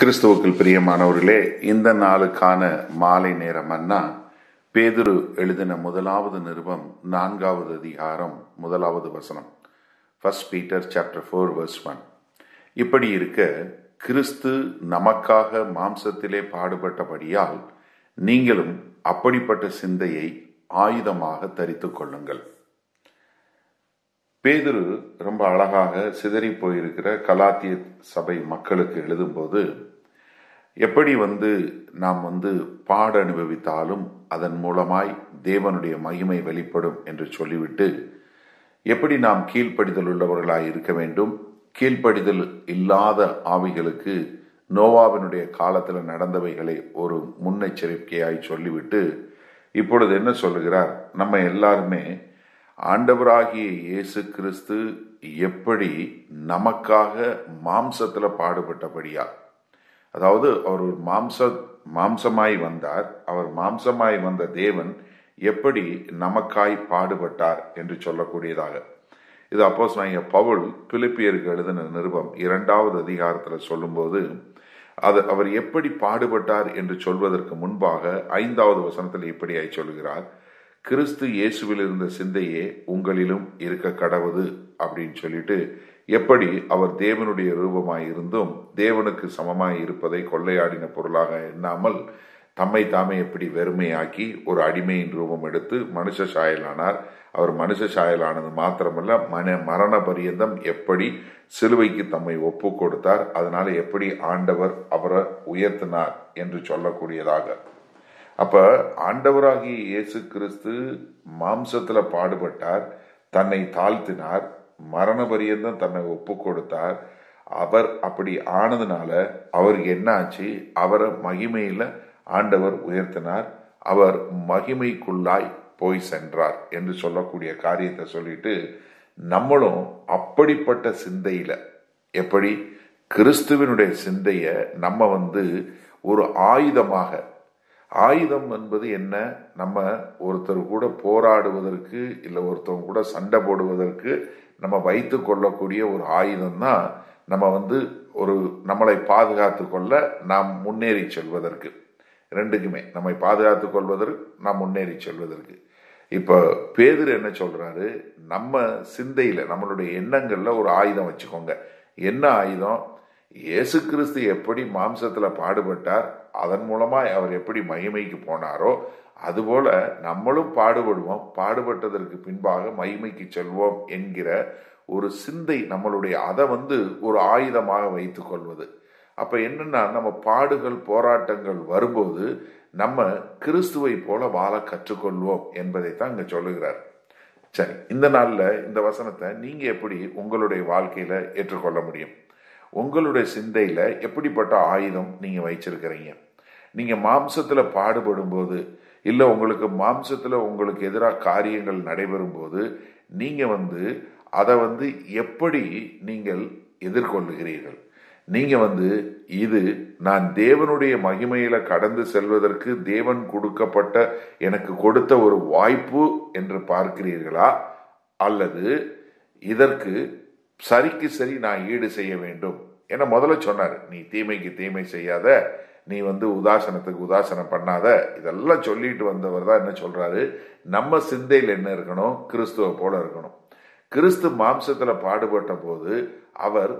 கிறிஸ்துவுக்குள் பிரியமானவர்களே இந்த நாளுக்கான மாலை நேரம் அண்ணா பேதுரு எழுதின முதலாவது நிருபம் நான்காவது அதிகாரம் முதலாவது வசனம். First Peter chapter four verse one இப்படி இருக்க கிறிஸ்து நமக்காக மாம்சத்திலே பாடுபட்டபடியால் நீங்களும் அப்படிப்பட்ட சிந்தையை ஆயுதமாக தரித்து கொள்ளுங்கள். பேதுரு ரொம்ப அழகாக சிதறி போயிருக்கிற கலாத்திய சபை மக்களுக்கு எழுதும்போது எப்படி வந்து நாம் வந்து பாட அனுபவித்தாலும் அதன் மூலமாய் தேவனுடைய மகிமை வெளிப்படும் என்று சொல்லிவிட்டு எப்படி நாம் கீழ்ப்படிதல் உள்ளவர்களாய் இருக்க வேண்டும்? கீழ்ப்படிதல் இல்லாத ஆவிகளுக்கு நோவாவினுடைய காலத்தில் நடந்தவைகளை ஒரு முன்னெச்சரிக்கையாய் சொல்லிவிட்டு இப்பொழுது என்ன சொல்லுகிறார்? நம்ம எல்லாருமே ஆண்டவராகிய இயேசு கிறிஸ்து எப்படி நமக்காக மாம்சத்தில் பாடுபட்டபடியா அதாவது அவர் ஒரு மாம்ச மாம்சமாய் வந்தார். அவர் மாம்சமாய் வந்த தேவன் எப்படி நமக்காய் பாடுபட்டார் என்று சொல்லக்கூடியதாக. இது அப்போஸ் நான் பவுல் பிலிப்பியருக்கு எழுதின நிருபம் இரண்டாவது அதிகாரத்தில் சொல்லும்போது அது அவர் எப்படி பாடுபட்டார் என்று சொல்வதற்கு முன்பாக ஐந்தாவது வசனத்தில் இப்படியாய் சொல்கிறார். கிறிஸ்து இயேசுவில் இருந்த சிந்தையே உங்களிலும் இருக்க கடவுது. அப்படின்னு சொல்லிட்டு எப்படி அவர் தேவனுடைய ரூபமாய் இருந்தும் தேவனுக்கு சமமாய் இருப்பதை கொள்ளையாடின பொருளாக எண்ணாமல் தம்மை தாமே எப்படி வெறுமையாக்கி ஒரு அடிமையின் ரூபம் எடுத்து மனுஷ சாயலானார். அவர் மனுஷ சாயலானது மாத்திரமல்ல மன மரண பரியந்தம் எப்படி சிலுவைக்கு தம்மை ஒப்பு கொடுத்தார் அதனால எப்படி ஆண்டவர் அவரை உயர்த்தினார் என்று சொல்லக்கூடியதாக. அப்ப ஆண்டவராகிய இயேசு கிறிஸ்து மாம்சத்துல பாடுபட்டார் தன்னை தாழ்த்தினார் மரண பரியந்தம் தன்னை ஒப்பு கொடுத்தார் அவர் அப்படி ஆனதுனால அவருக்கு என்ன ஆச்சு அவரை மகிமையில ஆண்டவர் உயர்த்தினார். அவர் மகிமைக்குள்ளாய் போய் சென்றார் என்று சொல்லக்கூடிய காரியத்தை சொல்லிட்டு நம்மளும் அப்படிப்பட்ட சிந்தையில எப்படி? கிறிஸ்துவனுடைய சிந்தைய நம்ம வந்து ஒரு ஆயுதமாக ஆயுதம் என்பது என்ன? நம்ம ஒருத்தர் கூட போராடுவதற்கு இல்லை ஒருத்தவங்க கூட சண்டை போடுவதற்கு நம்ம வைத்து கொள்ளக்கூடிய ஒரு ஆயுதம் தான் நம்ம வந்து ஒரு நம்மளை பாதுகாத்து கொள்ள நாம் முன்னேறி செல்வதற்கு. ரெண்டுக்குமே. நம்மை பாதுகாத்து கொள்வதற்கு நாம் முன்னேறி செல்வதற்கு. இப்போ பேதர் என்ன சொல்றாரு? நம்ம சிந்தையில நம்மளுடைய எண்ணங்கள்ல ஒரு ஆயுதம் வச்சுக்கோங்க. என்ன ஆயுதம்? இயேசு கிறிஸ்து எப்படி மாம்சத்துல பாடுபட்டார்? அதன் மூலமாக அவர் எப்படி மகிமைக்கு போனாரோ அதுபோல நம்மளும் பாடுபடுவோம். பாடுபட்டதற்கு பின்பாக மகிமைக்கு செல்வோம் என்கிற ஒரு சிந்தை நம்மளுடைய அதை வந்து ஒரு ஆயுதமாக வைத்துக் கொள்வது. அப்ப என்னன்னா நம்ம பாடுகள் போராட்டங்கள் வரும்போது நம்ம கிறிஸ்துவை போல வாழ கற்றுக்கொள்வோம் என்பதைத்தான் இங்க சொல்லுகிறார். சரி இந்த நாள்ல இந்த வசனத்தை நீங்க எப்படி உங்களுடைய வாழ்க்கையில ஏற்றுக்கொள்ள முடியும்? உங்களுடைய சிந்தையில எப்படிப்பட்ட ஆயுதம் நீங்க வச்சிருக்கிறீங்க நீங்க மாம்சத்துல பாடுபடும் போது இல்ல உங்களுக்கு மாம்சத்துல உங்களுக்கு எதிராக காரியங்கள் நடைபெறும் போது நீங்க வந்து அதை வந்து எப்படி நீங்கள் எதிர்கொள்ளுகிறீர்கள்? நீங்க வந்து இது நான் தேவனுடைய மகிமையில கடந்து செல்வதற்கு தேவன் கொடுக்கப்பட்ட எனக்கு கொடுத்த ஒரு வாய்ப்பு என்று பார்க்கிறீர்களா? அல்லது இதற்கு சரிக்கு சரி நான் ஈடு செய்ய வேண்டும்? என முதல்ல சொன்னார் நீ தீமைக்கு தீமை செய்யாத நீ வந்து உதாசனத்துக்கு உதாசனம் பண்ணாத. இதெல்லாம் சொல்லிட்டு வந்தவர் தான் என்ன சொல்றாரு? நம்ம சிந்தையில் என்ன இருக்கணும்? கிறிஸ்துவ போல இருக்கணும். கிறிஸ்து மாம்சத்துல பாடுபட்ட போது அவர்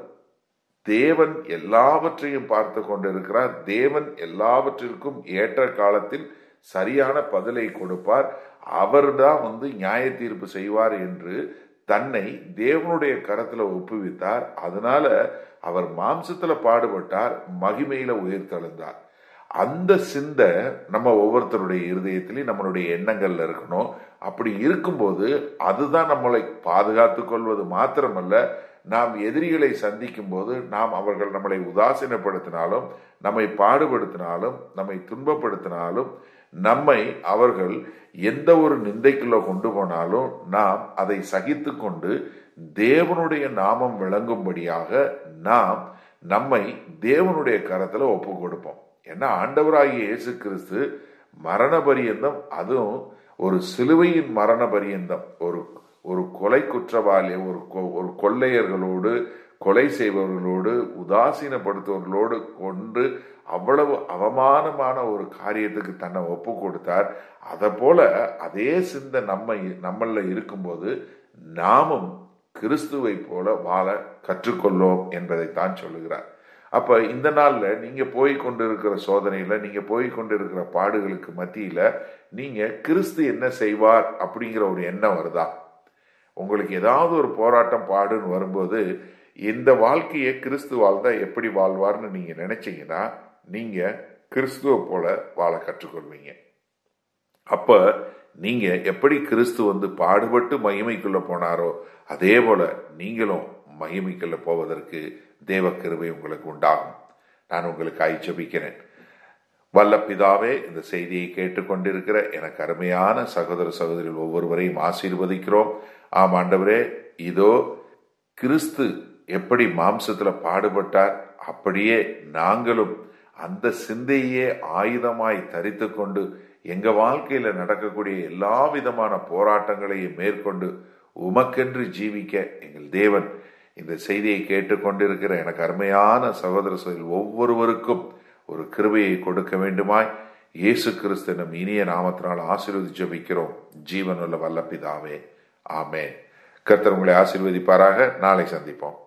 தேவன் எல்லாவற்றையும் பார்த்து கொண்டிருக்கிறார். தேவன் எல்லாவற்றிற்கும் ஏற்ற காலத்தில் சரியான பதிலை கொடுப்பார். அவர்தான் வந்து நியாய தீர்ப்பு செய்வார் என்று தன்னை தேவனுடைய கரத்துல ஒப்புவித்தார். அதனால அவர் மாம்சத்துல பாடுபட்டார் மகிமையில உயிர்த்தெழுந்தார் அந்த சிந்தை நம்ம ஒவ்வொருத்தருடைய இருதயத்திலையும் நம்மளுடைய எண்ணங்கள்ல இருக்கணும். அப்படி இருக்கும்போது அதுதான் நம்மளை பாதுகாத்து கொள்வது மாத்திரமல்ல நாம் எதிரிகளை சந்திக்கும் போது நாம் அவர்கள் நம்மளை உதாசீனப்படுத்தினாலும் நம்மை பாடுபடுத்தினாலும் நம்மை துன்பப்படுத்தினாலும் நம்மை அவர்கள் எந்த ஒரு நிந்தைக்குள்ள கொண்டு போனாலும் நாம் அதை சகித்து கொண்டு தேவனுடைய நாமம் விளங்கும்படியாக நாம் நம்மை தேவனுடைய கரத்துல ஒப்பு கொடுப்போம் ஏன்னா ஆண்டவராகிய இயேசு கிறிஸ்து மரண பரியந்தம் அதுவும் ஒரு சிலுவையின் மரண பரியந்தம். ஒரு ஒரு கொலை குற்றவாளி ஒரு ஒரு கொள்ளையர்களோடு கொலை செய்பவர்களோடு உதாசீனப்படுத்துவர்களோடு கொண்டு அவ்வளவு அவமானமான ஒரு காரியத்துக்கு தன்னை ஒப்பு கொடுத்தார் அதை போல அதே சிந்தை நம்ம நம்மள இருக்கும்போது நாமும் கிறிஸ்துவை போல வாழ கற்றுக்கொள்ளோம் என்பதைத்தான் சொல்லுகிறார். அப்ப இந்த நாள்ல நீங்க போய் கொண்டிருக்கிற சோதனையில நீங்க போய் கொண்டிருக்கிற பாடுகளுக்கு மத்தியில நீங்க கிறிஸ்து என்ன செய்வார் அப்படிங்கிற ஒரு எண்ணம் வருதா? உங்களுக்கு ஏதாவது ஒரு போராட்டம் பாடுன்னு வரும்போது இந்த வாழ்க்கையை கிறிஸ்து வாழ்ந்தா எப்படி வாழ்வார்னு நீங்க நினைச்சீங்கன்னா நீங்க கிறிஸ்துவ போல வாழ கற்றுக்கொள்வீங்க. அப்ப நீங்க எப்படி கிறிஸ்து வந்து பாடுபட்டு மகிமைக்குள்ள போனாரோ அதே போல நீங்களும் மகிமைக்குள்ள போவதற்கு தேவ கிருபை உங்களுக்கு உண்டாகும். நான் உங்களுக்கு ஜபிக்கிறேன். வல்ல பிதாவே இந்த செய்தியை கேட்டுக்கொண்டிருக்கிற எனக்கு அருமையான சகோதர சகோதரிகள் ஒவ்வொருவரையும் ஆசீர்வதிக்கிறோம். ஆம் ஆண்டவரே இதோ கிறிஸ்து எப்படி மாம்சத்துல பாடுபட்டார் அப்படியே நாங்களும் அந்த சிந்தையே ஆயுதமாய் தரித்து கொண்டு எங்க வாழ்க்கையில நடக்கக்கூடிய எல்லா விதமான போராட்டங்களையும் மேற்கொண்டு உமக்கென்று ஜீவிக்க எங்கள் தேவன் இந்த செய்தியை கேட்டுக்கொண்டிருக்கிற எனக்கு அருமையான சகோதர சகோதரி ஒவ்வொருவருக்கும் ஒரு கிருபையை கொடுக்க வேண்டுமாய். இயேசு கிறிஸ்தனும் இனிய நாமத்தினால் ஆசீர்வதி ஜபிக்கிறோம் ஜீவனுள்ள வல்லப்பிதாவே. ஆமே கர்த்தர் உங்களை ஆசீர்வதிப்பாராக. நாளை சந்திப்போம்.